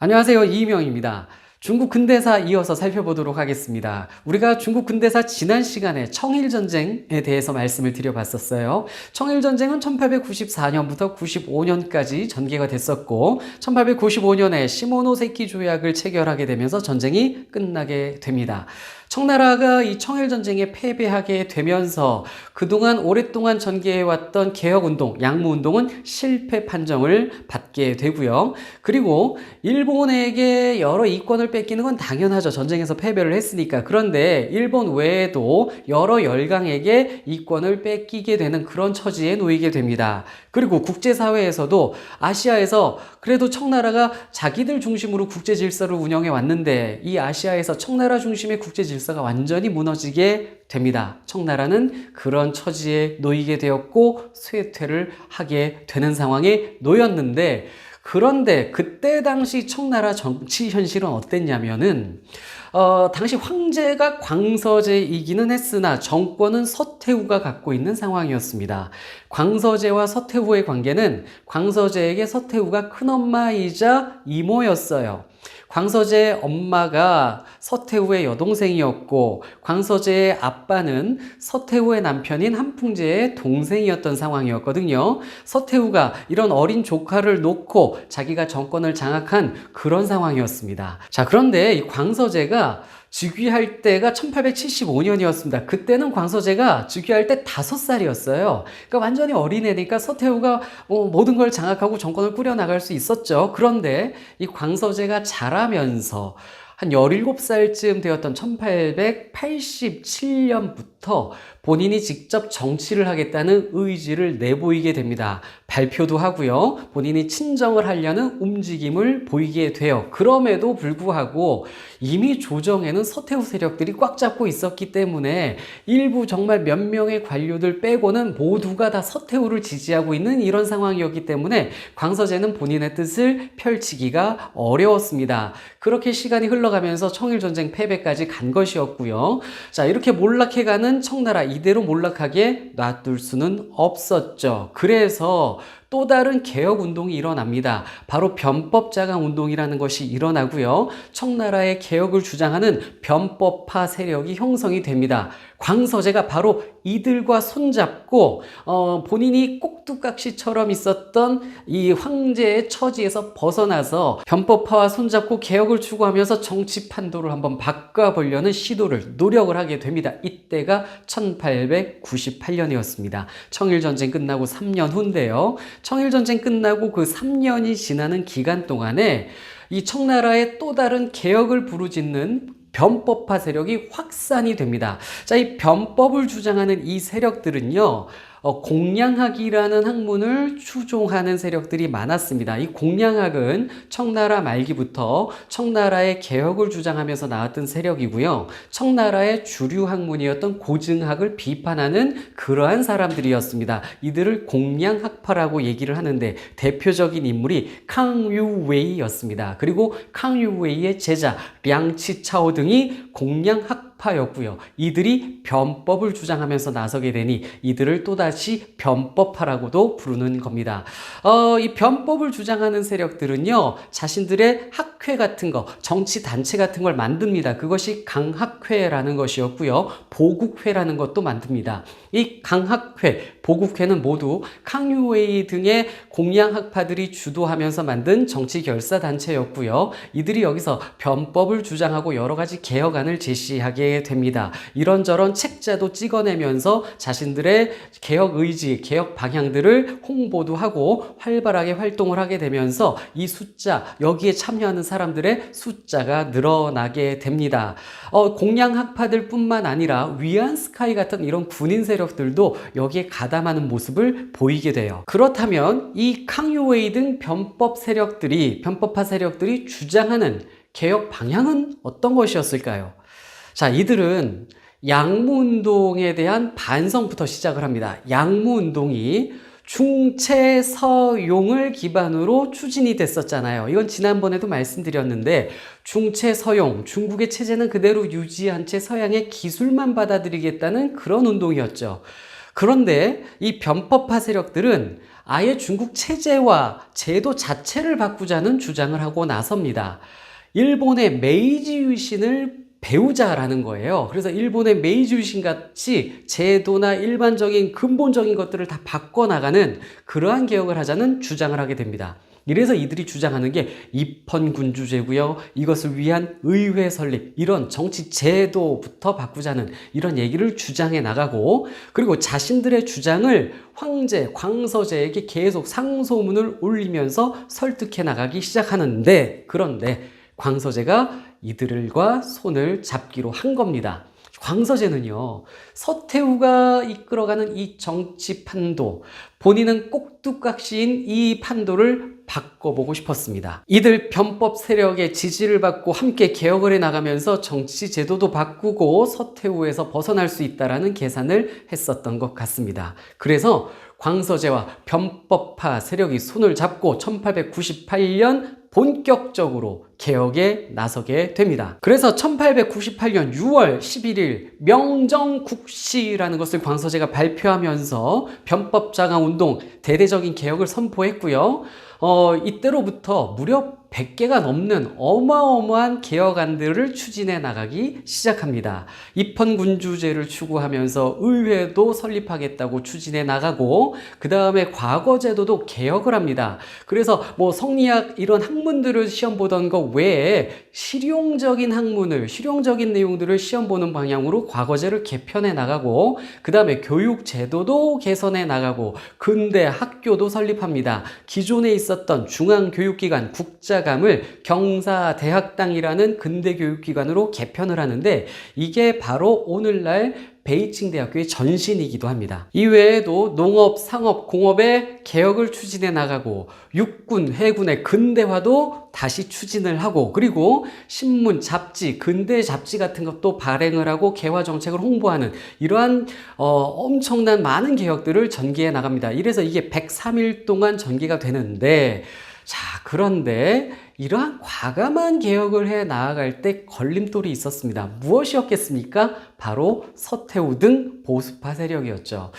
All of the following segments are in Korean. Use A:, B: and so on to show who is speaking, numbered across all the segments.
A: 안녕하세요. 이희명입니다. 중국 근대사 이어서 살펴보도록 하겠습니다. 우리가 중국 근대사 지난 시간에 청일전쟁에 대해서 말씀을 드려봤었어요. 청일전쟁은 1894년부터 95년까지 전개가 됐었고, 1895년에 시모노세키 조약을 체결하게 되면서 전쟁이 끝나게 됩니다. 청나라가 이 청일 전쟁에 패배하게 되면서 그동안 오랫동안 전개해왔던 개혁운동, 양무운동은 실패 판정을 받게 되고요. 그리고 일본에게 여러 이권을 뺏기는 건 당연하죠. 전쟁에서 패배를 했으니까. 그런데 일본 외에도 여러 열강에게 이권을 뺏기게 되는 그런 처지에 놓이게 됩니다. 그리고 국제사회에서도 아시아에서 그래도 청나라가 자기들 중심으로 국제 질서를 운영해 왔는데 이 아시아에서 청나라 중심의 국제 질서 가 완전히 무너지게 됩니다. 청나라는 그런 처지에 놓이게 되었고 쇠퇴를 하게 되는 상황에 놓였는데 그런데 그때 당시 청나라 정치 현실은 어땠냐면은 어, 당시 황제가 광서제이기는 했으나 정권은 서태후가 갖고 있는 상황이었습니다. 광서제와 서태후의 관계는 광서제에게 서태후가 큰엄마이자 이모였어요. 광서제의 엄마가 서태후의 여동생이었고 광서제의 아빠는 서태후의 남편인 한풍제의 동생이었던 상황이었거든요. 서태후가 이런 어린 조카를 놓고 자기가 정권을 장악한 그런 상황이었습니다. 자, 그런데 이 광서제가 즉위할 때가 1875년이었습니다. 그때는 광서제가 즉위할 때 다섯 살이었어요. 그러니까 완전히 어린애니까 서태후가 어, 모든 걸 장악하고 정권을 꾸려나갈 수 있었죠. 그런데 이 광서제가 자라면서 한 17살쯤 되었던 1887년부터 본인이 직접 정치를 하겠다는 의지를 내보이게 됩니다. 발표도 하고요. 본인이 친정을 하려는 움직임을 보이게 돼요. 그럼에도 불구하고 이미 조정에는 서태후 세력들이 꽉 잡고 있었기 때문에 일부 정말 몇 명의 관료들 빼고는 모두가 다 서태후를 지지하고 있는 이런 상황이었기 때문에 광서제는 본인의 뜻을 펼치기가 어려웠습니다. 그렇게 시간이 흘러가면서 청일전쟁 패배까지 간 것이었고요. 자, 이렇게 몰락해가는 청나라 이대로 몰락하게 놔둘 수는 없었죠. 그래서 또 다른 개혁 운동이 일어납니다. 바로 변법 자강 운동이라는 것이 일어나고요. 청나라의 개혁을 주장하는 변법파 세력이 형성이 됩니다. 광서제가 바로 이들과 손잡고 어, 본인이 꼭두각시처럼 있었던 이 황제의 처지에서 벗어나서 변법파와 손잡고 개혁을 추구하면서 정치 판도를 한번 바꿔보려는 시도를 노력을 하게 됩니다. 이때가 1898년이었습니다. 청일 전쟁 끝나고 3년 후인데요. 청일전쟁 끝나고 그 3년이 지나는 기간 동안에 이 청나라의 또 다른 개혁을 부르짖는 변법파 세력이 확산이 됩니다. 자, 이 변법을 주장하는 이 세력들은요, 어, 공양학이라는 학문을 추종하는 세력들이 많았습니다. 이 공양학은 청나라 말기부터 청나라의 개혁을 주장하면서 나왔던 세력이고요. 청나라의 주류 학문이었던 고증학을 비판하는 그러한 사람들이었습니다. 이들을 공양학파라고 얘기를 하는데 대표적인 인물이 캉유웨이였습니다. 그리고 캉유웨이의 제자 량치차오 등이 공양학 파였고요. 이들이 변법을 주장하면서 나서게 되니 이들을 또다시 변법파라고도 부르는 겁니다. 어, 이 변법을 주장하는 세력들은요, 자신들의 학회 같은 거, 정치 단체 같은 걸 만듭니다. 그것이 강학회라는 것이었고요. 보국회라는 것도 만듭니다. 이 강학회, 보국회는 모두 캉유웨이 등의 공양학파들이 주도하면서 만든 정치 결사 단체였고요. 이들이 여기서 변법을 주장하고 여러 가지 개혁안을 제시하게 됩니다. 이런저런 책자도 찍어내면서 자신들의 개혁 의지, 개혁 방향들을 홍보도 하고 활발하게 활동을 하게 되면서 이 숫자, 여기에 참여하는 사람들의 숫자가 늘어나게 됩니다. 어, 공양학파들 뿐만 아니라 위안스카이 같은 이런 군인 세력들도 여기에 가담하는 모습을 보이게 돼요. 그렇다면 이 캉유웨이 등 변법 세력들이, 변법파 세력들이 주장하는 개혁 방향은 어떤 것이었을까요? 자, 이들은 양무 운동에 대한 반성부터 시작을 합니다. 양무 운동이 중체 서용을 기반으로 추진이 됐었잖아요. 이건 지난번에도 말씀드렸는데 중체 서용, 중국의 체제는 그대로 유지한 채 서양의 기술만 받아들이겠다는 그런 운동이었죠. 그런데 이 변법파 세력들은 아예 중국 체제와 제도 자체를 바꾸자는 주장을 하고 나섭니다. 일본의 메이지 유신을 배우자라는 거예요. 그래서 일본의 메이지 유신 같이 제도나 일반적인 근본적인 것들을 다 바꿔나가는 그러한 개혁을 하자는 주장을 하게 됩니다. 이래서 이들이 주장하는 게 입헌군주제고요. 이것을 위한 의회 설립, 이런 정치 제도부터 바꾸자는 이런 얘기를 주장해 나가고 그리고 자신들의 주장을 황제, 광서제에게 계속 상소문을 올리면서 설득해 나가기 시작하는데 그런데 광서제가 이들과 손을 잡기로 한 겁니다. 광서제는요, 서태후가 이끌어가는 이 정치 판도, 본인은 꼭두각시인 이 판도를 바꿔보고 싶었습니다. 이들 변법 세력의 지지를 받고 함께 개혁을 해 나가면서 정치 제도도 바꾸고 서태후에서 벗어날 수 있다라는 계산을 했었던 것 같습니다. 그래서 광서제와 변법파 세력이 손을 잡고 1898년 본격적으로 개혁에 나서게 됩니다. 그래서 1898년 6월 11일 명정국시라는 것을 광서제가 발표하면서 변법자강 운동 대대적인 개혁을 선포했고요. 어, 이때로부터 무려 100개가 넘는 어마어마한 개혁안들을 추진해 나가기 시작합니다. 입헌군주제를 추구하면서 의회도 설립하겠다고 추진해 나가고 그 다음에 과거제도도 개혁을 합니다. 그래서 뭐 성리학 이런 학문들을 시험 보던 것 외에 실용적인 학문을 실용적인 내용들을 시험 보는 방향으로 과거제를 개편해 나가고 그 다음에 교육제도도 개선해 나가고 근대 학교도 설립합니다. 기존에 있 었던 중앙교육기관 국자 국가감을 경사대학당이라는 근대교육기관으로 개편을 하는데 이게 바로 오늘날 베이징 대학교의 전신이기도 합니다. 이외에도 농업, 상업, 공업의 개혁을 추진해 나가고 육군, 해군의 근대화도 다시 추진을 하고 그리고 신문, 잡지, 근대 잡지 같은 것도 발행을 하고 개화 정책을 홍보하는 이러한 어, 엄청난 많은 개혁들을 전개해 나갑니다. 이래서 이게 103일 동안 전개가 되는데 자, 그런데 이러한 과감한 개혁을 해 나아갈 때 걸림돌이 있었습니다. 무엇이었겠습니까? 바로 서태후 등 보수파 세력이었죠.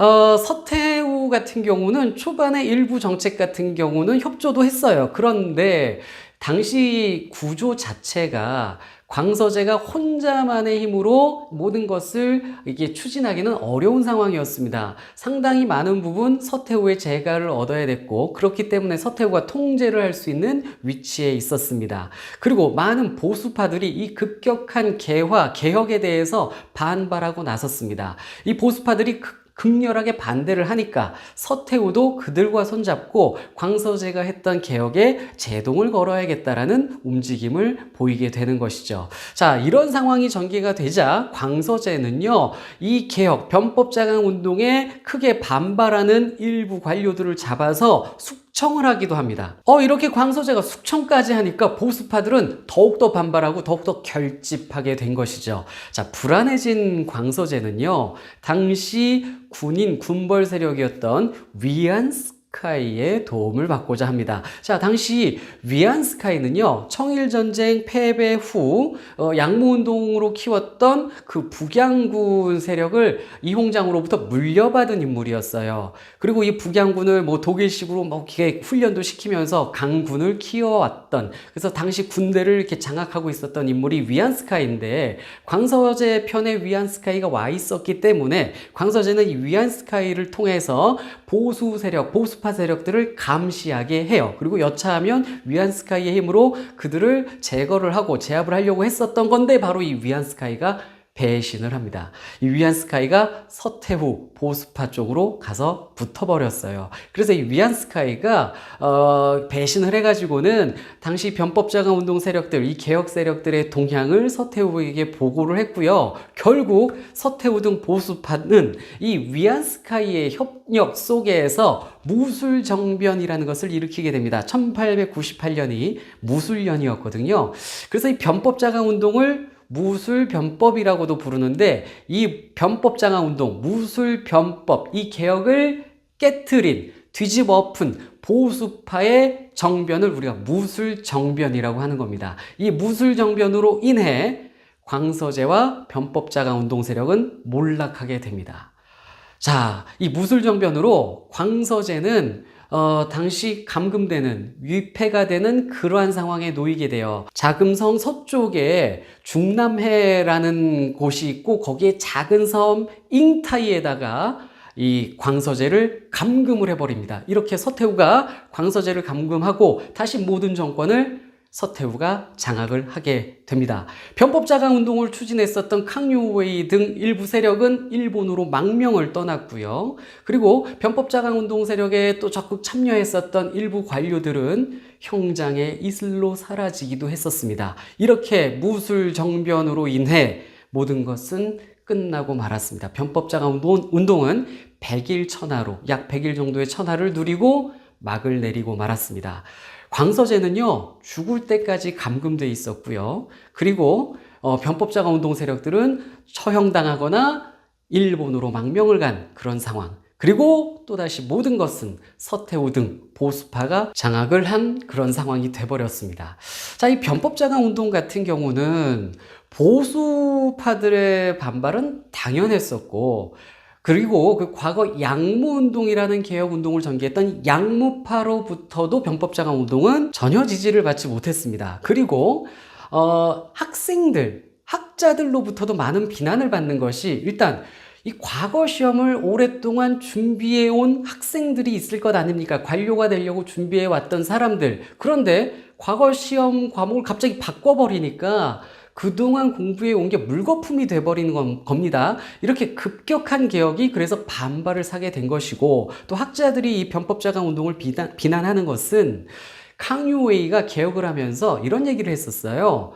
A: 어, 서태후 같은 경우는 초반에 일부 정책 같은 경우는 협조도 했어요. 그런데 당시 구조 자체가 광서제가 혼자만의 힘으로 모든 것을 이게 추진하기는 어려운 상황이었습니다. 상당히 많은 부분 서태후의 재가를 얻어야 됐고 그렇기 때문에 서태후가 통제를 할 수 있는 위치에 있었습니다. 그리고 많은 보수파들이 이 급격한 개화, 개혁에 대해서 반발하고 나섰습니다. 이 보수파들이 극 렬하게 반대를 하니까 서태후도 그들과 손잡고 광서제가 했던 개혁에 제동을 걸어야겠다라는 움직임을 보이게 되는 것이죠. 자, 이런 상황이 전개가 되자 광서제는요, 이 개혁, 변법자강 운동에 크게 반발하는 일부 관료들을 잡아서 숙 청을 하기도 합니다. 어, 이렇게 광서제가 숙청까지 하니까 보수파들은 더욱더 반발하고 더욱더 결집하게 된 것이죠. 자, 불안해진 광서제는요, 당시 군인 군벌 세력이었던 위안스 스카이의 도움을 받고자 합니다. 자, 당시 위안 스카이는요, 청일전쟁 패배 후, 어, 양모운동으로 키웠던 그 북양군 세력을 이홍장으로부터 물려받은 인물이었어요. 그리고 이 북양군을 뭐 독일식으로 뭐 이렇게 훈련도 시키면서 강군을 키워왔던, 그래서 당시 군대를 이렇게 장악하고 있었던 인물이 위안 스카이인데, 광서제 편에 위안 스카이가 와 있었기 때문에, 광서제는 이 위안 스카이를 통해서 보수 세력, 보수 파 세력들을 감시하게 해요. 그리고 여차하면 위안스카이의 힘으로 그들을 제거를 하고 제압을 하려고 했었던 건데 바로 이 위안스카이가 배신을 합니다. 이 위안스카이가 서태후 보수파 쪽으로 가서 붙어버렸어요. 그래서 이 위안스카이가 어, 배신을 해가지고는 당시 변법자강 운동 세력들, 이 개혁 세력들의 동향을 서태후에게 보고를 했고요. 결국 서태후 등 보수파는 이 위안스카이의 협력 속에서 무술정변이라는 것을 일으키게 됩니다. 1898년이 무술년이었거든요. 그래서 이 변법자강 운동을 무술 변법이라고도 부르는데 이 변법장화 운동, 무술 변법, 이 개혁을 깨트린, 뒤집어 엎은 보수파의 정변을 우리가 무술 정변이라고 하는 겁니다. 이 무술 정변으로 인해 광서제와 변법자강 운동 세력은 몰락하게 됩니다. 자, 이 무술 정변으로 광서제는 어, 당시 감금되는 위패가 되는 그러한 상황에 놓이게 돼요. 자금성 서쪽에 중남해라는 곳이 있고 거기에 작은 섬 잉타이에다가 이 광서제를 감금을 해버립니다. 이렇게 서태후가 광서제를 감금하고 다시 모든 정권을 서태후가 장악을 하게 됩니다. 변법자강 운동을 추진했었던 캉유웨이 등 일부 세력은 일본으로 망명을 떠났고요. 그리고 변법자강 운동 세력에 또 적극 참여했었던 일부 관료들은 형장의 이슬로 사라지기도 했었습니다. 이렇게 무술 정변으로 인해 모든 것은 끝나고 말았습니다. 변법자강 운동- 운동은 100일 천하로 약 100일 정도의 천하를 누리고 막을 내리고 말았습니다. 광서제는요 죽을 때까지 감금돼 있었고요. 그리고 어, 변법자가 운동 세력들은 처형당하거나 일본으로 망명을 간 그런 상황. 그리고 또다시 모든 것은 서태후 등 보수파가 장악을 한 그런 상황이 돼버렸습니다. 자, 이 변법자강 운동 같은 경우는 보수파들의 반발은 당연했었고, 그리고 그 과거 양무운동이라는 개혁운동을 전개했던 양무파로부터도 변법자강 운동은 전혀 지지를 받지 못했습니다. 그리고 어, 학생들, 학자들로부터도 많은 비난을 받는 것이 일단 이 과거 시험을 오랫동안 준비해 온 학생들이 있을 것 아닙니까? 관료가 되려고 준비해 왔던 사람들. 그런데 과거 시험 과목을 갑자기 바꿔버리니까 그동안 공부해 온 게 물거품이 돼버리는 건- 겁니다. 이렇게 급격한 개혁이 그래서 반발을 사게 된 것이고 또 학자들이 이 변법자강 운동을 비난, 비난하는 것은 캉유웨이가 개혁을 하면서 이런 얘기를 했었어요.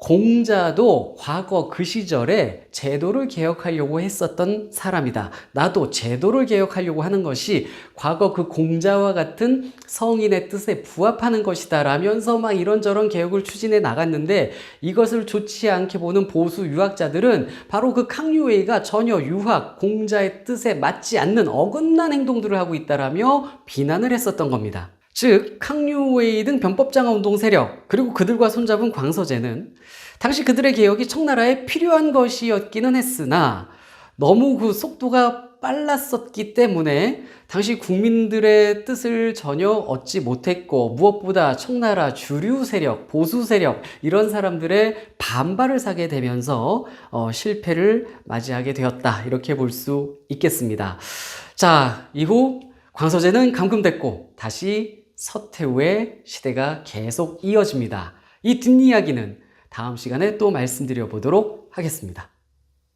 A: 공자도 과거 그 시절에 제도를 개혁하려고 했었던 사람이다. 나도 제도를 개혁하려고 하는 것이 과거 그 공자와 같은 성인의 뜻에 부합하는 것이다. 라면서 막 이런저런 개혁을 추진해 나갔는데 이것을 좋지 않게 보는 보수 유학자들은 바로 그 캉유웨이가 전혀 유학, 공자의 뜻에 맞지 않는 어긋난 행동들을 하고 있다라며 비난을 했었던 겁니다. 즉, 캉유웨이 등 변법장화 운동 세력, 그리고 그들과 손잡은 광서제는 당시 그들의 개혁이 청나라에 필요한 것이었기는 했으나 너무 그 속도가 빨랐었기 때문에 당시 국민들의 뜻을 전혀 얻지 못했고 무엇보다 청나라 주류 세력, 보수 세력 이런 사람들의 반발을 사게 되면서 어, 실패를 맞이하게 되었다 이렇게 볼 수 있겠습니다. 자 이후 광서제는 감금됐고 다시 서태후의 시대가 계속 이어집니다. 이 뒷이야기는 다음 시간에 또 말씀드려 보도록 하겠습니다.